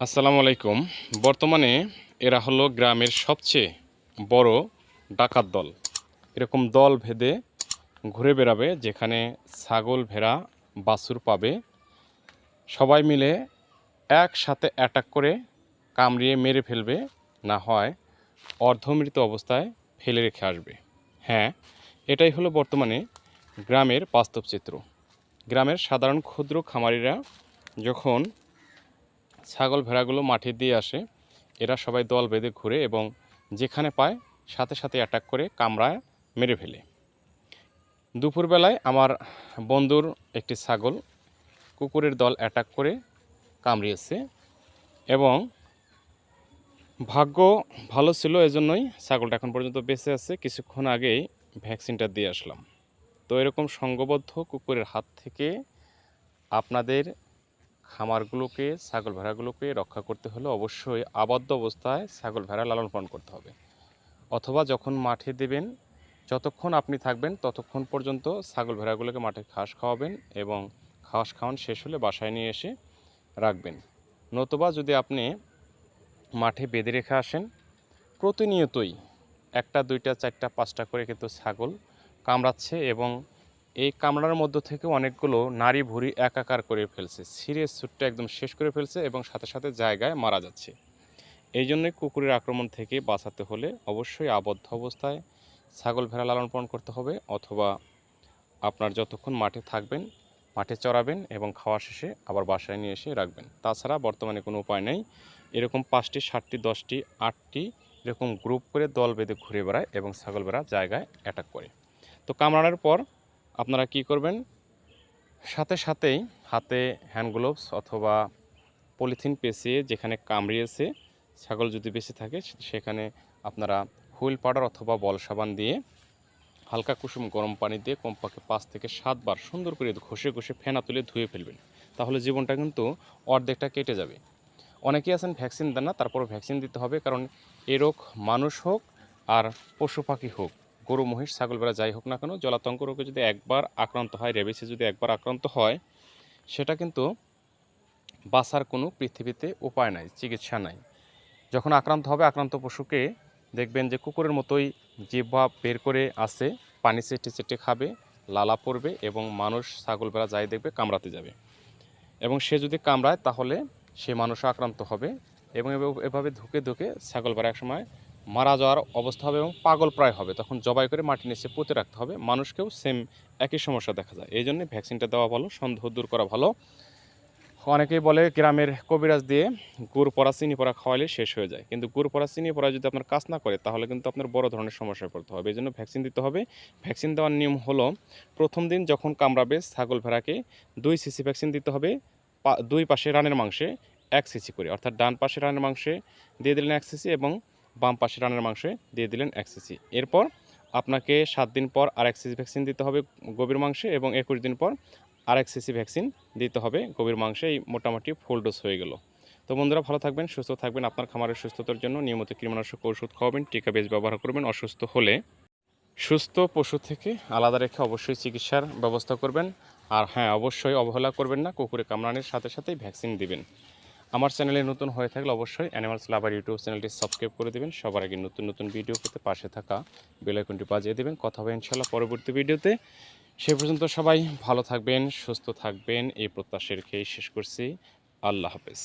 আসসালামু আলাইকুম। বর্তমানে এরা হলো গ্রামের সবচেয়ে বড় ডাকাত দল। এরকম দল ভেদে ঘুরে বেড়াবে যেখানে ছাগল, ভেড়া, বাছুর পাবে। সবাই মিলে একসাথে অ্যাটাক করে কামড়িয়ে মেরে ফেলবে, না হয় অর্ধমৃত অবস্থায় ফেলে রেখে আসবে। হ্যাঁ এটাই হলো বর্তমানে গ্রামের বাস্তব চিত্র। গ্রামের সাধারণ ক্ষুদ্র খামারিরা যখন ছাগল ভেড়াগুলো মাঠে দিয়ে আসে। এরা সবাই দল বেঁধে ঘুরে এবং যেখানে পায় সাথে সাথে অ্যাটাক করে, কামড়ায়, মেরে ফেলে। দুপুরবেলায় আমার বন্ধুর একটি ছাগল কুকুরের দল অ্যাটাক করে কামড়িয়েছে এবং ভাগ্য ভালো ছিল এজন্যই ছাগলটা এখন পর্যন্ত বেঁচে আছে। কিছুক্ষণ আগেই ভ্যাকসিনটা দিয়ে আসলাম। তো এরকম সঙ্গবদ্ধ কুকুরের হাত থেকে আপনাদের খামারগুলোকে, ছাগল ভেড়াগুলোকে রক্ষা করতে হলে অবশ্যই আবদ্ধ অবস্থায় ছাগল ভেড়া লালন পালন করতে হবে। অথবা যখন মাঠে দেবেন, যতক্ষণ আপনি থাকবেন, ততক্ষণ পর্যন্ত ছাগল ভেড়াগুলোকে মাঠে ঘাস খাওয়াবেন এবং ঘাস খাওয়ান শেষ হলে বাসায় নিয়ে এসে রাখবেন। নতুবা যদি আপনি মাঠে বেঁধে রেখে আসেন, প্রতিনিয়তই একটা, দুইটা, চারটা, পাঁচটা করে কিন্তু ছাগল কামড়াচ্ছে এবং এই কামড়ার মধ্য থেকে অনেকগুলো নারী ভুঁড়ি একাকার করে ফেলছে। সিরিয়াস সুটটা একদম শেষ করে ফেলছে এবং সাথে সাথে জায়গায় মারা যাচ্ছে। এই জন্যই কুকুরের আক্রমণ থেকে বাঁচাতে হলে অবশ্যই আবদ্ধ অবস্থায় ছাগল ভেড়া লালন পালন করতে হবে অথবা আপনার যতক্ষণ মাঠে থাকবেন, মাঠে চড়াবেন এবং খাওয়া শেষে আবার বাসায় নিয়ে এসে রাখবেন। তাছাড়া বর্তমানে কোনো উপায় নেই। এরকম পাঁচটি, সাতটি, দশটি, আটটি এরকম গ্রুপ করে দল বেঁধে ঘুরে বেড়ায় এবং ছাগল ভেড়া জায়গায় অ্যাটাক করে। তো কামড়ানোর পর আপনারা কি করবেন? সাথে সাথেই হাতে হ্যান্ড গ্লোভস অথবা পলিথিন পেঁচিয়ে যেখানে কামড়িয়েছে, ছাগল যদি বেশি থাকে, সেখানে আপনারা হুইল পাউডার অথবা বল সাবান দিয়ে হালকা কুসুম গরম পানি দিয়ে কমপক্ষে পাঁচ থেকে সাতবার সুন্দর করে ঘষে ঘষে ফেনা তুলে ধুয়ে ফেলবেন। তাহলে জীবনটা কিন্তু অর্ধেকটা কেটে যাবে। অনেকেই আছেন ভ্যাকসিন দেন না তারপর ভ্যাকসিন দিতে হবে, কারণ এ রোগ মানুষ হোক আর পশু পাখি হোক। গরু, মহিষ, ছাগল বেড়া যাই হোক না কেন, জলাতঙ্ক রোগে যদি একবার আক্রান্ত হয়, রেবিসে যদি একবার আক্রান্ত হয়, সেটা কিন্তু বাঁচার কোনো পৃথিবীতে উপায় নাই, চিকিৎসা নাই। যখন আক্রান্ত হবে, আক্রান্ত পশুকে দেখবেন যে কুকুরের মতোই জিহ্বা বের করে আসে, পানি চেটে চেটে খাবে, লালা পড়বে এবং মানুষ, ছাগল বেড়া যাই দেখবে কামড়াতে যাবে। এবং সে যদি কামড়ায়, তাহলে সে মানুষও আক্রান্ত হবে এবং এভাবে- ধুকে ধুকে ছাগল বেড়া একসময় মারা যাওয়ার অবস্থা হবে এবং পাগল প্রায় হবে। তখন জবাই করে মাটি নিচে পুঁতে রাখতে হবে। মানুষকেও সেম একই সমস্যা দেখা যায়। এই জন্য ভ্যাকসিনটা দেওয়া ভালো, সন্দেহ দূর করা ভালো। অনেকেই বলে গ্রামের কবিরাজ দিয়ে গুড় পড়া, চিনি পড়া খাওয়ালে শেষ হয়ে যায়। কিন্তু গুড় পড়া, চিনি পড়া যদি আপনার কাজ না করে, তাহলে কিন্তু আপনার বড় ধরনের সমস্যায় পড়তে হবে। এই জন্য ভ্যাকসিন দিতে হবে। ভ্যাকসিন দেওয়ার নিয়ম হলো, প্রথম দিন যখন কামড়াবে ছাগল ভেড়াকে, দুই সিসি ভ্যাকসিন দিতে হবে। দুই পাশে রানের মাংসে এক সিসি করে। অর্থাৎ ডান পাশে রানের মাংসে দিয়ে দিলেন এক সিসি এবং বাম পাশে রানের মাংসে দিয়ে দিলেন এক সিসি। এরপর আপনাকে সাত দিন পর আর এক সিসি ভ্যাকসিন দিতে হবে গভীর মাংসে এবং একুশ দিন পর আর এক সিসি ভ্যাকসিন দিতে হবে গভীর মাংসে। এই মোটামুটি ফুল ডোজ হয়ে গেল। তো বন্ধুরা, ভালো থাকবেন, সুস্থ থাকবেন। আপনার খামারের সুস্থতার জন্য নিয়মিত কীটনাশক ওষুধ খাওয়াবেন, টিকা বেজ ব্যবহার করবেন, অসুস্থ হলে সুস্থ পশু থেকে আলাদা রেখে অবশ্যই চিকিৎসার ব্যবস্থা করবেন। আর হ্যাঁ অবশ্যই অবহেলা করবেন না, কুকুরে কামড়ানোর সাথে সাথেই ভ্যাকসিন দিবেন। আমার চ্যানেলে নতুন হয়ে থাকলে অবশ্যই অ্যানিমালস লাভার ইউটিউব চ্যানেলটি সাবস্ক্রাইব করে দেবেন। সবার আগে নতুন নতুন ভিডিও পেতে পাশে থাকা বেলাইকনটি বাজিয়ে দেবেন। কথা হবে ইনশাল্লাহ পরবর্তী ভিডিওতে সে পর্যন্ত সবাই ভালো থাকবেন, সুস্থ থাকবেন। এই প্রত্যাশা রেখেই শেষ করছি। আল্লাহ হাফেজ।